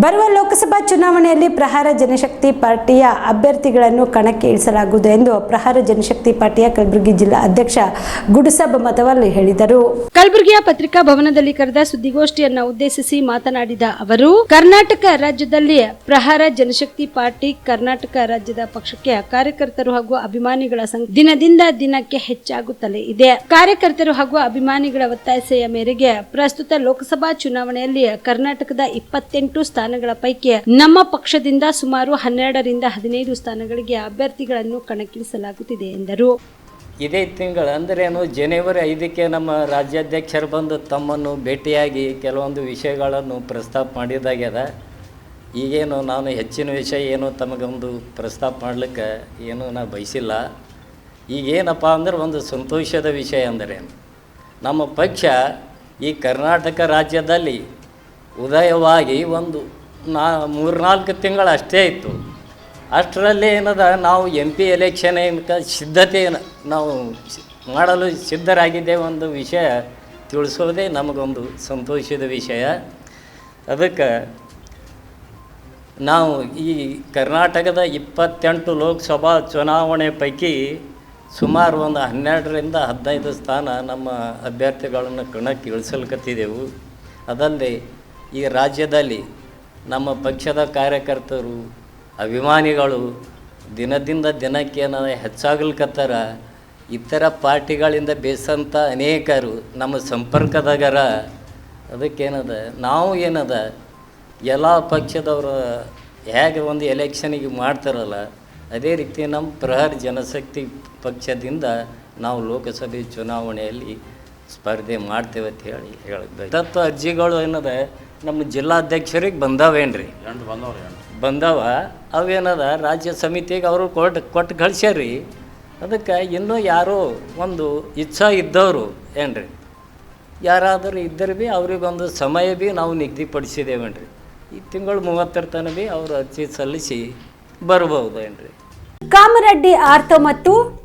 ಬರುವ ಲೋಕಸಭಾ ಚುನಾವಣೆಯಲ್ಲಿ ಪ್ರಹಾರ ಜನಶಕ್ತಿ ಪಾರ್ಟಿಯ ಅಭ್ಯರ್ಥಿಗಳನ್ನು ಕಣಕ್ಕೆ ಇಳಿಸಲಾಗುವುದು ಎಂದು ಪ್ರಹಾರ ಜನಶಕ್ತಿ ಪಾರ್ಟಿಯ ಕಲಬುರಗಿ ಜಿಲ್ಲಾ ಅಧ್ಯಕ್ಷ ಗುಡಸಬ್ ಮತವಲ್ಲಿ ಹೇಳಿದರು. ಕಲಬುರಗಿಯ ಪತ್ರಿಕಾ ಭವನದಲ್ಲಿ ಕರೆದ ಸುದ್ದಿಗೋಷ್ಠಿಯನ್ನ ಉದ್ದೇಶಿಸಿ ಮಾತನಾಡಿದ ಅವರು, ಕರ್ನಾಟಕ ರಾಜ್ಯದಲ್ಲಿ ಪ್ರಹಾರ ಜನಶಕ್ತಿ ಪಾರ್ಟಿ ಕರ್ನಾಟಕ ರಾಜ್ಯದ ಪಕ್ಷಕ್ಕೆ ಕಾರ್ಯಕರ್ತರು ಹಾಗೂ ಅಭಿಮಾನಿಗಳ ಸಂಖ್ಯೆ ದಿನದಿಂದ ದಿನಕ್ಕೆ ಹೆಚ್ಚಾಗುತ್ತಲೇ ಇದೆ. ಕಾರ್ಯಕರ್ತರು ಹಾಗೂ ಅಭಿಮಾನಿಗಳ ಒತ್ತಾಸೆಯ ಮೇರೆಗೆ ಪ್ರಸ್ತುತ ಲೋಕಸಭಾ ಚುನಾವಣೆಯಲ್ಲಿ ಕರ್ನಾಟಕದ ಇಪ್ಪತ್ತೆಂಟು ಸ್ಥಾನಗಳ ಪೈಕಿ ನಮ್ಮ ಪಕ್ಷದಿಂದ ಸುಮಾರು ಹನ್ನೆರಡರಿಂದ ಹದಿನೈದು ಸ್ಥಾನಗಳಿಗೆ ಅಭ್ಯರ್ಥಿಗಳನ್ನು ಕಣಕ್ಕಿಳಿಸಲಾಗುತ್ತಿದೆ ಎಂದರು. ಇದೇ ತಿಂಗಳು ಅಂದ್ರೇನು ಜನವರಿ ಐದಕ್ಕೆ ನಮ್ಮ ರಾಜ್ಯಾಧ್ಯಕ್ಷರು ಬಂದು ತಮ್ಮನ್ನು ಭೇಟಿಯಾಗಿ ಕೆಲವೊಂದು ವಿಷಯಗಳನ್ನು ಪ್ರಸ್ತಾಪ ಮಾಡಿದಾಗ್ಯದ. ಈಗೇನು ನಾನು ಹೆಚ್ಚಿನ ವಿಷಯ ಏನು ತಮಗೊಂದು ಪ್ರಸ್ತಾಪ ಮಾಡ್ಲಿಕ್ಕೆ ಏನು ನಾ ಬಯಸಿಲ್ಲ. ಈಗೇನಪ್ಪ ಅಂದ್ರೆ ಒಂದು ಸಂತೋಷದ ವಿಷಯ ಅಂದರೇನು ನಮ್ಮ ಪಕ್ಷ ಈ ಕರ್ನಾಟಕ ರಾಜ್ಯದಲ್ಲಿ ಉದಯವಾಗಿ ಒಂದು ನಾ ಮೂರ್ನಾಲ್ಕು ತಿಂಗಳು ಅಷ್ಟೇ ಇತ್ತು. ಅಷ್ಟರಲ್ಲಿ ಏನದ, ನಾವು ಎಂ ಪಿ ಎಲೆಕ್ಷನ್ ಏನಕ್ಕೆ ಸಿದ್ಧತೆಯನ್ನು ನಾವು ಮಾಡಲು ಸಿದ್ಧರಾಗಿದ್ದೇವೆ ಒಂದು ವಿಷಯ ತಿಳಿಸೋದೇ ನಮಗೊಂದು ಸಂತೋಷದ ವಿಷಯ. ಅದಕ್ಕೆ ನಾವು ಈ ಕರ್ನಾಟಕದ ಇಪ್ಪತ್ತೆಂಟು ಲೋಕಸಭಾ ಚುನಾವಣೆ ಪೈಕಿ ಸುಮಾರು ಒಂದು ಹನ್ನೆರಡರಿಂದ ಹದಿನೈದು ಸ್ಥಾನ ನಮ್ಮ ಅಭ್ಯರ್ಥಿಗಳನ್ನು ಕಣಕ್ಕೆ ಇಳಿಸಲ್ಕತ್ತಿದ್ದೆವು ಅದಲ್ಲದೆ ಈ ರಾಜ್ಯದಲ್ಲಿ ನಮ್ಮ ಪಕ್ಷದ ಕಾರ್ಯಕರ್ತರು, ಅಭಿಮಾನಿಗಳು ದಿನದಿಂದ ದಿನಕ್ಕೆ ಏನಾದ ಹೆಚ್ಚಾಗ್ಲಿಕತ್ತಾರ. ಇತರ ಪಾರ್ಟಿಗಳಿಂದ ಬೇಸಂತ ಅನೇಕರು ನಮ್ಮ ಸಂಪರ್ಕದಾಗರ. ಅದಕ್ಕೇನದ, ನಾವು ಏನದ, ಎಲ್ಲ ಪಕ್ಷದವರು ಹೇಗೆ ಒಂದು ಎಲೆಕ್ಷನಿಗೆ ಮಾಡ್ತಾರಲ್ಲ, ಅದೇ ರೀತಿ ನಮ್ಮ ಪ್ರಹರ್ ಜನಶಕ್ತಿ ಪಕ್ಷದಿಂದ ನಾವು ಲೋಕಸಭೆ ಚುನಾವಣೆಯಲ್ಲಿ ಸ್ಪರ್ಧೆ ಮಾಡ್ತೇವೆ ಅಂತ ಹೇಳಿ ಹೇಳಿದ್ದೆ. ದತ್ತು ಅರ್ಜಿಗಳು ಏನದ ನಮ್ಮ ಜಿಲ್ಲಾಧ್ಯಕ್ಷರಿಗೆ ಬಂದಾವೇನ್ರಿ? ಬಂದಾವ? ಅವೇನದ ರಾಜ್ಯ ಸಮಿತಿಗೆ ಅವರು ಕೊಟ್ಟು ಕೊಟ್ಟು ಕಳ್ಸ್ಯಾರ್ರಿ. ಅದಕ್ಕೆ ಇನ್ನೂ ಯಾರೋ ಒಂದು ಇಚ್ಛಾ ಇದ್ದವರು ಏನ್ರಿ? ಯಾರಾದರೂ ಇದ್ದರೆ ಭೀ ಅವ್ರಿಗೊಂದು ಸಮಯ ಭೀ ನಾವು ನಿಗದಿಪಡಿಸಿದ್ದೇವೇನ್ರಿ ಈ ತಿಂಗಳು ಮೂವತ್ತರ ತನಕ ಭೀ ಅವರು ಅರ್ಜಿ ಸಲ್ಲಿಸಿ ಬರ್ಬೋದು ಏನ್ರಿ ಕಾಮರೆಡ್ಡಿ ಆರ್ತ ಮತ್ತು